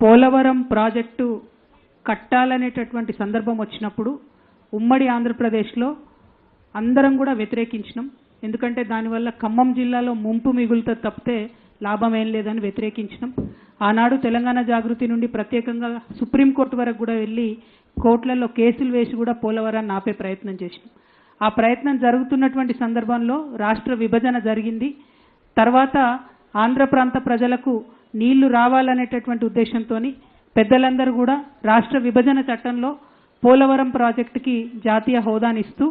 Polavaram project కట్టాలనేటటువంటి సందర్భం వచ్చినప్పుడు ఉమ్మడి ఆంధ్రప్రదేశ్లో అందరం కూడా వ్యతిరేకించినాం. ఎందుకంటే దానివల్ల ఖమ్మం జిల్లాలో ముంపు మిగులుతో తప్పితే లాభం ఏం లేదని వ్యతిరేకించినాం. ఆనాడు తెలంగాణ జాగృతి నుండి ప్రత్యేకంగా సుప్రీంకోర్టు వరకు కూడా వెళ్ళి కోర్టులలో కేసులు వేసి కూడా పోలవరాన్ని ఆపే ప్రయత్నం చేసినాం. ఆ ప్రయత్నం జరుగుతున్నటువంటి సందర్భంలో రాష్ట్ర విభజన జరిగింది. తర్వాత ఆంధ్ర ప్రాంత ప్రజలకు నీళ్ళు రావాలనేటటువంటి ఉద్దేశంతో పెద్దలందరూ కూడా రాష్ట్ర విభజన చట్టంలో పోలవరం ప్రాజెక్టుకి జాతీయ హోదానిస్తూ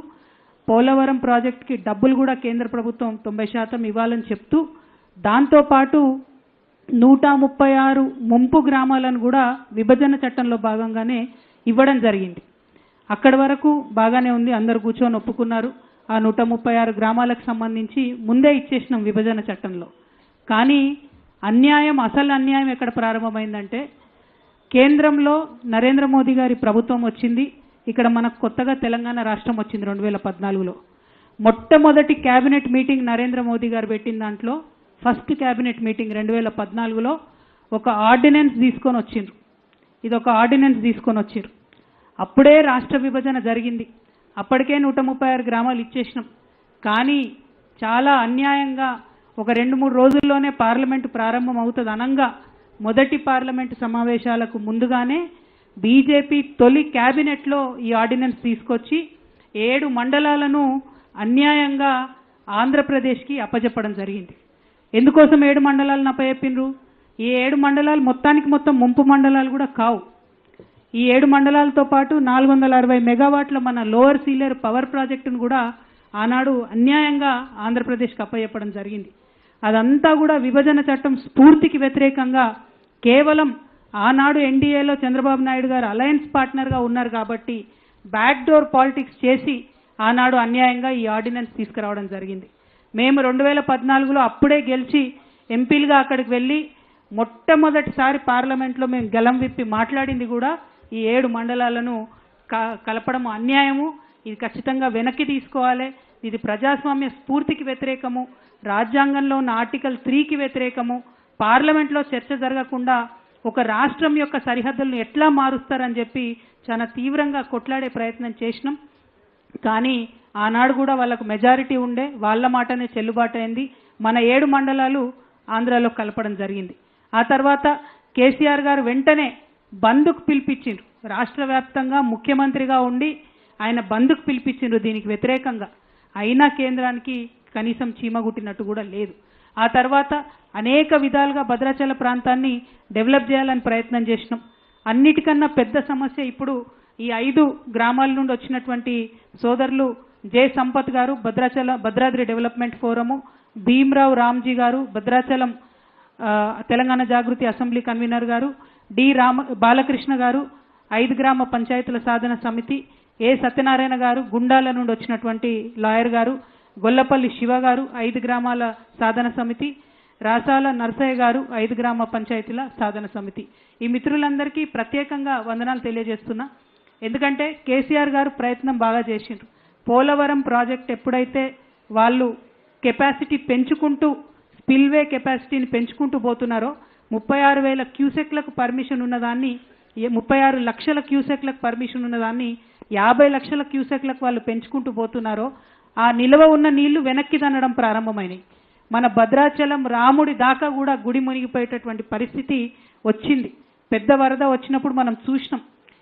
పోలవరం ప్రాజెక్టుకి డబ్బులు కూడా కేంద్ర ప్రభుత్వం తొంభై శాతం ఇవ్వాలని చెప్తూ దాంతోపాటు నూట ముప్పై ఆరు ముంపు గ్రామాలను కూడా విభజన చట్టంలో భాగంగానే ఇవ్వడం జరిగింది. అక్కడి వరకు బాగానే ఉంది అందరు కూర్చొని ఒప్పుకున్నారు. ఆ నూట ముప్పై ఆరు గ్రామాలకు సంబంధించి ముందే ఇచ్చేసినాం విభజన చట్టంలో. కానీ అన్యాయం అసలు అన్యాయం ఎక్కడ ప్రారంభమైందంటే కేంద్రంలో నరేంద్ర మోదీ గారి ప్రభుత్వం వచ్చింది. ఇక్కడ మనకు కొత్తగా తెలంగాణ రాష్ట్రం వచ్చింది రెండు వేల పద్నాలుగులో. మొట్టమొదటి క్యాబినెట్ మీటింగ్ నరేంద్ర మోదీ గారు పెట్టిన దాంట్లో ఫస్ట్ క్యాబినెట్ మీటింగ్ రెండు వేల పద్నాలుగులో ఒక ఆర్డినెన్స్ తీసుకొని వచ్చిండ్రు. ఇది ఒక ఆర్డినెన్స్ తీసుకొని వచ్చిండ్రు. అప్పుడే రాష్ట్ర విభజన జరిగింది. అప్పటికే నూట ముప్పై ఆరు గ్రామాలు ఇచ్చేసినాం. కానీ చాలా అన్యాయంగా ఒక రెండు మూడు రోజుల్లోనే పార్లమెంటు ప్రారంభం అవుతుంది. అనంగా మొదటి పార్లమెంటు సమావేశాలకు ముందుగానే బీజేపీ తొలి క్యాబినెట్లో ఈ ఆర్డినెన్స్ తీసుకొచ్చి ఏడు మండలాలను అన్యాయంగా ఆంధ్రప్రదేశ్కి అప్పజెప్పడం జరిగింది. ఎందుకోసం ఏడు మండలాలను అప్పజెప్పిండ్రు? ఈ ఏడు మండలాలు మొత్తానికి మొత్తం ముంపు మండలాలు కూడా కావు. ఈ ఏడు మండలాలతో పాటు నాలుగు వందల అరవై మెగావాట్ల మన లోవర్ సీలర్ పవర్ ప్రాజెక్టును కూడా ఆనాడు అన్యాయంగా ఆంధ్రప్రదేశ్కి అప్పజెప్పడం జరిగింది. అదంతా కూడా విభజన చట్టం స్ఫూర్తికి వ్యతిరేకంగా కేవలం ఆనాడు ఎన్డీఏలో చంద్రబాబు నాయుడు గారు అలయన్స్ పార్ట్నర్గా ఉన్నారు కాబట్టి బ్యాక్డోర్ పాలిటిక్స్ చేసి ఆనాడు అన్యాయంగా ఈ ఆర్డినెన్స్ తీసుకురావడం జరిగింది. మేము రెండు వేల పద్నాలుగులో అప్పుడే గెలిచి ఎంపీలుగా అక్కడికి వెళ్ళి మొట్టమొదటిసారి పార్లమెంట్లో మేము గలం విప్పి మాట్లాడింది కూడా ఈ ఏడు మండలాలను క- కలపడం అన్యాయము. ఇది ఖచ్చితంగా వెనక్కి తీసుకోవాలి. ఇది ప్రజాస్వామ్య స్ఫూర్తికి వ్యతిరేకము రాజ్యాంగంలో ఉన్న ఆర్టికల్ త్రీకి వ్యతిరేకము పార్లమెంట్లో చర్చ జరగకుండా ఒక రాష్ట్రం యొక్క సరిహద్దులను ఎట్లా మారుస్తారని చెప్పి చాలా తీవ్రంగా కొట్లాడే ప్రయత్నం చేసినాం. కానీ ఆనాడు కూడా వాళ్ళకు మెజారిటీ ఉండే వాళ్ళ మాటనే చెల్లుబాటు అయింది. మన ఏడు మండలాలు ఆంధ్రాలో కలపడం జరిగింది. ఆ తర్వాత కేసీఆర్ గారు వెంటనే బంద్కు పిలిపించిండ్రు. రాష్ట్ర వ్యాప్తంగా ముఖ్యమంత్రిగా ఉండి ఆయన బంద్కు పిలిపించిండ్రు దీనికి వ్యతిరేకంగా. అయినా కేంద్రానికి కనీసం చీమగుట్టినట్టు కూడా లేదు. ఆ తర్వాత అనేక విధాలుగా భద్రాచల ప్రాంతాన్ని డెవలప్ చేయాలని ప్రయత్నం చేసినాం. అన్నిటికన్నా పెద్ద సమస్య ఇప్పుడు ఈ ఐదు గ్రామాల నుండి వచ్చినటువంటి సోదరులు J Sampath garu Bhadrachala Bhadradri development forum Bhimrao Ramji garu Bhadrachalam Telangana Jagruthi assembly convener garu D Rama Balakrishna garu ఐదు గ్రామ పంచాయతీల సాధన సమితి ఏ సత్యనారాయణ గారు గుండాల నుండి వచ్చినటువంటి లాయర్ గారు గొల్లపల్లి శివ గారు ఐదు గ్రామాల సాధన సమితి రాసాల నరసయ్య గారు ఐదు గ్రామ పంచాయతీల సాధన సమితి. ఈ మిత్రులందరికీ ప్రత్యేకంగా వందనాలు తెలియజేస్తున్నా. ఎందుకంటే కేసీఆర్ గారు ప్రయత్నం బాగా చేసిండ్రు. పోలవరం ప్రాజెక్ట్ ఎప్పుడైతే వాళ్ళు కెపాసిటీ పెంచుకుంటూ స్పిల్వే కెపాసిటీని పెంచుకుంటూ పోతున్నారో ముప్పై ఆరు వేల క్యూసెక్లకు పర్మిషన్ ఉన్నదాన్ని ఏ- ముప్పై ఆరు లక్షల క్యూసెక్లకు పర్మిషన్ ఉన్నదాన్ని యాభై లక్షల క్యూసెక్లకు వాళ్ళు పెంచుకుంటూ పోతున్నారో ఆ నిల్వ ఉన్న నీళ్ళు వెనక్కి తనడం ప్రారంభమైనాయి. మన భద్రాచలం రాముడి దాకా కూడా గుడి మునిగిపోయేటటువంటి పరిస్థితి వచ్చింది. పెద్ద వరద వచ్చినప్పుడు మనం చూసినాం.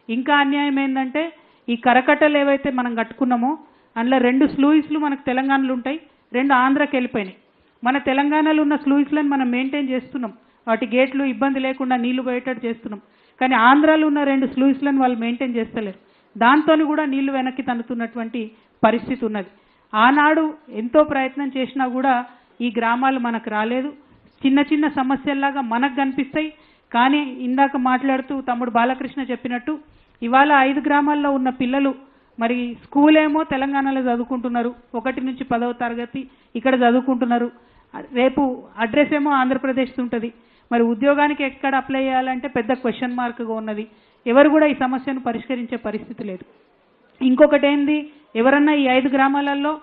ఇంకా అన్యాయం ఏంటంటే ఈ కరకట్టలు ఏవైతే మనం కట్టుకున్నామో అందులో రెండు స్లూయిస్లు మనకు తెలంగాణలో ఉంటాయి రెండు ఆంధ్రాకి వెళ్ళిపోయినాయి. మన తెలంగాణలో ఉన్న స్లూయిస్లను మనం మెయింటైన్ చేస్తున్నాం. వాటి గేట్లు ఇబ్బంది లేకుండా నీళ్ళు పోయేటట్టు చేస్తున్నాం. కానీ ఆంధ్రాలో ఉన్న రెండు స్లూయిస్లను వాళ్ళు మెయింటైన్ చేస్తలేరు. దాంతో కూడా నీళ్ళు వెనక్కి తన్నుతున్నటువంటి పరిస్థితి ఉన్నది. ఆనాడు ఎంతో ప్రయత్నం చేసినా కూడా ఈ గ్రామాలు మనకు రాలేదు. చిన్న చిన్న సమస్యల్లాగా మనకు కనిపిస్తాయి. కానీ ఇందాక మాట్లాడుతూ తమ్ముడు బాలకృష్ణ చెప్పినట్టు ఇవాళ ఐదు గ్రామాల్లో ఉన్న పిల్లలు మరి స్కూల్ ఏమో తెలంగాణలో చదువుకుంటున్నారు. ఒకటి నుంచి పదవ తరగతి ఇక్కడ చదువుకుంటున్నారు. రేపు అడ్రస్ ఏమో ఆంధ్రప్రదేశ్ ఉంటుంది. మరి ఉద్యోగానికి ఎక్కడ అప్లై చేయాలంటే పెద్ద క్వశ్చన్ మార్క్గా ఉన్నది. ఎవరు కూడా ఈ సమస్యను పరిష్కరించే పరిస్థితి లేదు. ఇంకొకటి ఏంది? ఎవరన్నా ఈ ఐదు గ్రామాలలో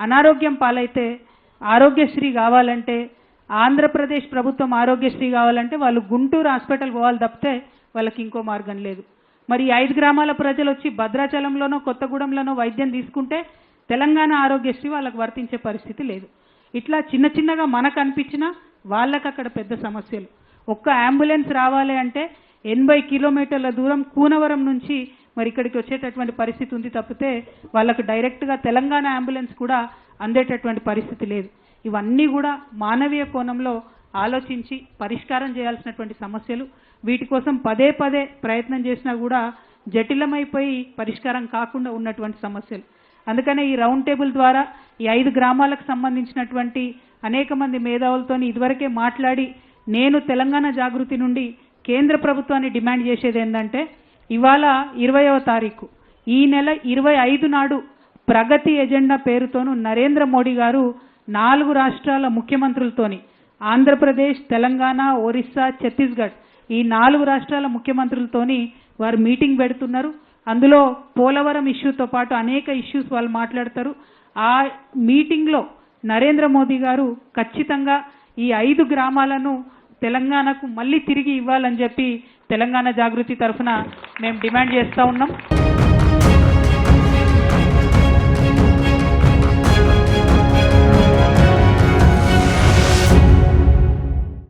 అనారోగ్యం పాలైతే ఆరోగ్యశ్రీ కావాలంటే ఆంధ్రప్రదేశ్ ప్రభుత్వం ఆరోగ్యశ్రీ కావాలంటే వాళ్ళు గుంటూరు హాస్పిటల్ పోవాలి తప్పితే వాళ్ళకి ఇంకో మార్గం లేదు. మరి ఈ ఐదు గ్రామాల ప్రజలు వచ్చి భద్రాచలంలోనో కొత్తగూడెంలోనో వైద్యం తీసుకుంటే తెలంగాణ ఆరోగ్యశ్రీ వాళ్ళకి వర్తించే పరిస్థితి లేదు. ఇట్లా చిన్న చిన్నగా మనకు అనిపించినా వాళ్ళకి అక్కడ పెద్ద సమస్యలు. ఒక్క అంబులెన్స్ రావాలి అంటే ఎనభై కిలోమీటర్ల దూరం కూనవరం నుంచి మరి ఇక్కడికి వచ్చేటటువంటి పరిస్థితి ఉంది తప్పితే వాళ్ళకు డైరెక్ట్గా తెలంగాణ అంబులెన్స్ కూడా అందేటటువంటి పరిస్థితి లేదు. ఇవన్నీ కూడా మానవీయ కోణంలో ఆలోచించి పరిష్కారం చేయాల్సినటువంటి సమస్యలు. వీటి కోసం పదే పదే ప్రయత్నం చేసినా కూడా జటిలమైపోయి పరిష్కారం కాకుండా ఉన్నటువంటి సమస్యలు. అందుకనే ఈ రౌండ్ టేబుల్ ద్వారా ఈ ఐదు గ్రామాలకు సంబంధించినటువంటి అనేక మంది మేధావులతోని ఇదివరకే మాట్లాడి నేను తెలంగాణ జాగృతి నుండి కేంద్ర ప్రభుత్వాన్ని డిమాండ్ చేసేది ఏంటంటే ఇవాళ ఇరవయవ తారీఖు. ఈ నెల ఇరవై ఐదు నాడు ప్రగతి ఎజెండా పేరుతోను నరేంద్ర మోడీ గారు నాలుగు రాష్ట్రాల ముఖ్యమంత్రులతోని ఆంధ్రప్రదేశ్ తెలంగాణ ఒరిస్సా ఛత్తీస్గఢ్ ఈ నాలుగు రాష్ట్రాల ముఖ్యమంత్రులతోని వారు మీటింగ్ పెడుతున్నారు. అందులో పోలవరం ఇష్యూతో పాటు అనేక ఇష్యూస్ వాళ్ళు మాట్లాడతారు. ఆ మీటింగ్లో నరేంద్ర మోదీ గారు ఖచ్చితంగా ఈ ఐదు గ్రామాలను తెలంగాణకు మళ్ళీ తిరిగి ఇవ్వాలని చెప్పి తెలంగాణ జాగృతి తరఫున మేము డిమాండ్ చేస్తూ ఉన్నాం.